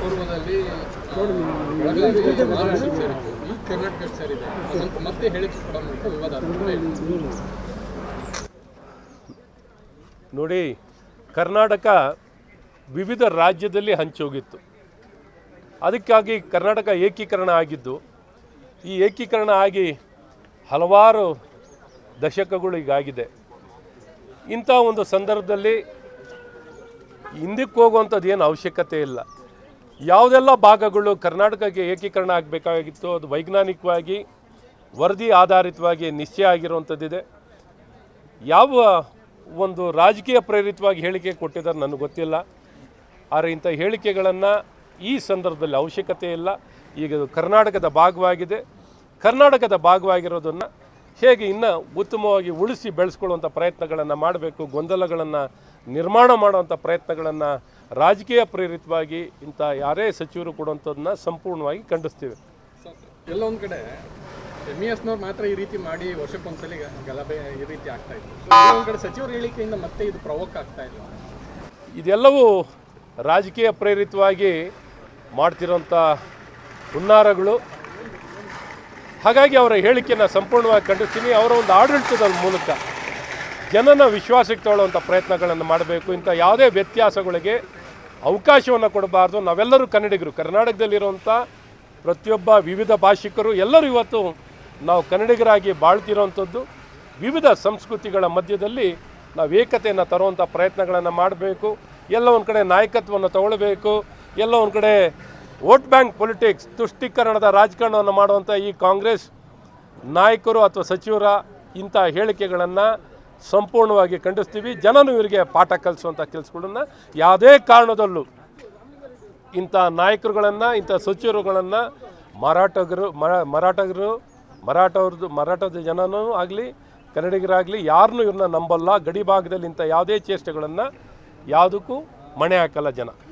ಪೂರ್ವದಲ್ಲಿ ಕರ್ನಾಟಕ ಸೇರಿದೆ ಮತ್ತೆ ಹೇಳಿಕೆ ವಿವಾದ ನೋಡಿ, ಕರ್ನಾಟಕ ವಿವಿಧ ರಾಜ್ಯದಲ್ಲಿ ಹಂಚೋಗಿತ್ತು ಅದಕ್ಕಾಗಿ ಕರ್ನಾಟಕ ಏಕೀಕರಣ ಆಗಿದ್ದು, ಈ ಏಕೀಕರಣ ಆಗಿ ಹಲವಾರು ದಶಕಗಳು ಈಗಾಗಿದೆ ಇಂಥ ಒಂದು ಸಂದರ್ಭದಲ್ಲಿ ಹಿಂದಕ್ಕೆ ಹೋಗುವಂಥದ್ದು ಏನು ಅವಶ್ಯಕತೆ ಇಲ್ಲ. ಯಾವುದೆಲ್ಲ ಭಾಗಗಳು ಕರ್ನಾಟಕಕ್ಕೆ ಏಕೀಕರಣ ಆಗಬೇಕಾಗಿತ್ತು, ಅದು ವೈಜ್ಞಾನಿಕವಾಗಿ, ವರದಿ ಆಧಾರಿತವಾಗಿ ನಿಶ್ಚಯ ಆಗಿರುವಂಥದ್ದಿದೆ. ಯಾವ ಒಂದು ರಾಜಕೀಯ ಪ್ರೇರಿತವಾಗಿ ಹೇಳಿಕೆ ಕೊಟ್ಟಿದ್ದಾರೆ ನನಗೆ ಗೊತ್ತಿಲ್ಲ. ಆದರೆ ಇಂಥ ಹೇಳಿಕೆಗಳನ್ನು ಈ ಸಂದರ್ಭದಲ್ಲಿ ಅವಶ್ಯಕತೆ ಇಲ್ಲ. ಈಗ ಕರ್ನಾಟಕದ ಭಾಗವಾಗಿದೆ. ಕರ್ನಾಟಕದ ಭಾಗವಾಗಿರೋದನ್ನು ಹೇಗೆ ಇನ್ನೂ ಉತ್ತಮವಾಗಿ ಉಳಿಸಿ ಬೆಳೆಸ್ಕೊಳ್ಳುವಂಥ ಪ್ರಯತ್ನಗಳನ್ನು ಮಾಡಬೇಕು, ಗೊಂದಲಗಳನ್ನು ನಿರ್ಮಾಣ ಮಾಡುವಂಥ ಪ್ರಯತ್ನಗಳನ್ನು ರಾಜಕೀಯ ಪ್ರೇರಿತವಾಗಿ ಇಂಥ ಯಾರೇ ಸಚಿವರು ಕೊಡುವಂಥದ್ದನ್ನ ಸಂಪೂರ್ಣವಾಗಿ ಖಂಡಿಸ್ತೀವಿ. ಎಲ್ಲೊಂದು ಕಡೆ ಎಂ ಇ ಎಸ್ನವ್ರು ಮಾತ್ರ ಈ ರೀತಿ ಮಾಡಿ ವರ್ಷಕ್ಕೊಂದ್ಸಲಿ ಗಲಭೆ ಈ ರೀತಿ ಆಗ್ತಾ ಇತ್ತು. ಕಡೆ ಸಚಿವರ ಹೇಳಿಕೆಯಿಂದ ಮತ್ತೆ ಇದು ಪ್ರವೋಕ್ ಆಗ್ತಾ ಇಲ್ಲ. ಇದೆಲ್ಲವೂ ರಾಜಕೀಯ ಪ್ರೇರಿತವಾಗಿ ಮಾಡ್ತಿರೋಂಥ ಹುನ್ನಾರಗಳು. ಹಾಗಾಗಿ ಅವರ ಹೇಳಿಕೆಯನ್ನು ಸಂಪೂರ್ಣವಾಗಿ ಖಂಡಿಸ್ತೀನಿ. ಅವರ ಒಂದು ಆಡಳಿತದ ಮೂಲಕ ಜನನ ವಿಶ್ವಾಸಕ್ಕೆ ತಗೊಳ್ಳುವಂಥ ಪ್ರಯತ್ನಗಳನ್ನು ಮಾಡಬೇಕು. ಇಂಥ ಯಾವುದೇ ವ್ಯತ್ಯಾಸಗಳಿಗೆ ಅವಕಾಶವನ್ನು ಕೊಡಬಾರ್ದು. ನಾವೆಲ್ಲರೂ ಕನ್ನಡಿಗರು. ಕರ್ನಾಟಕದಲ್ಲಿರುವಂಥ ಪ್ರತಿಯೊಬ್ಬ ವಿವಿಧ ಭಾಷಿಕರು ಎಲ್ಲರೂ ಇವತ್ತು ನಾವು ಕನ್ನಡಿಗರಾಗಿ ಬಾಳ್ತಿರೋವಂಥದ್ದು. ವಿವಿಧ ಸಂಸ್ಕೃತಿಗಳ ಮಧ್ಯದಲ್ಲಿ ನಾವು ಏಕತೆಯನ್ನು ತರುವಂಥ ಪ್ರಯತ್ನಗಳನ್ನು ಮಾಡಬೇಕು. ಎಲ್ಲ ಒಂದು ಕಡೆ ನಾಯಕತ್ವವನ್ನು ತಗೊಳ್ಬೇಕು. ಎಲ್ಲ ಒಂದು ಕಡೆ ವೋಟ್ ಬ್ಯಾಂಕ್ ಪೊಲಿಟಿಕ್ಸ್ ತುಷ್ಟೀಕರಣದ ರಾಜಕಾರಣವನ್ನು ಮಾಡುವಂಥ ಈ ಕಾಂಗ್ರೆಸ್ ನಾಯಕರು ಅಥವಾ ಸಚಿವರ ಇಂಥ ಹೇಳಿಕೆಗಳನ್ನು ಸಂಪೂರ್ಣವಾಗಿ ಖಂಡಿಸ್ತೀವಿ. ಜನನು ಇವರಿಗೆ ಪಾಠ ಕಲಿಸುವಂಥ ಕೆಲಸಗಳನ್ನು ಯಾವುದೇ ಕಾರಣದಲ್ಲೂ ಇಂಥ ನಾಯಕರುಗಳನ್ನು, ಇಂಥ ಸಚಿವರುಗಳನ್ನು ಮರಾಠಗರು, ಮರ, ಮರಾಠಗರು, ಮರಾಠವ್ರದ್ದು, ಮರಾಠದ ಜನನೂ ಆಗಲಿ, ಕನ್ನಡಿಗರಾಗಲಿ ಯಾರನ್ನೂ ಇವ್ರನ್ನ ನಂಬಲ್ಲ. ಗಡಿ ಭಾಗದಲ್ಲಿ ಇಂಥ ಯಾವುದೇ ಚೇಷ್ಟೆಗಳನ್ನು ಯಾವುದಕ್ಕೂ ಮಣೆ ಹಾಕಲ್ಲ ಜನ.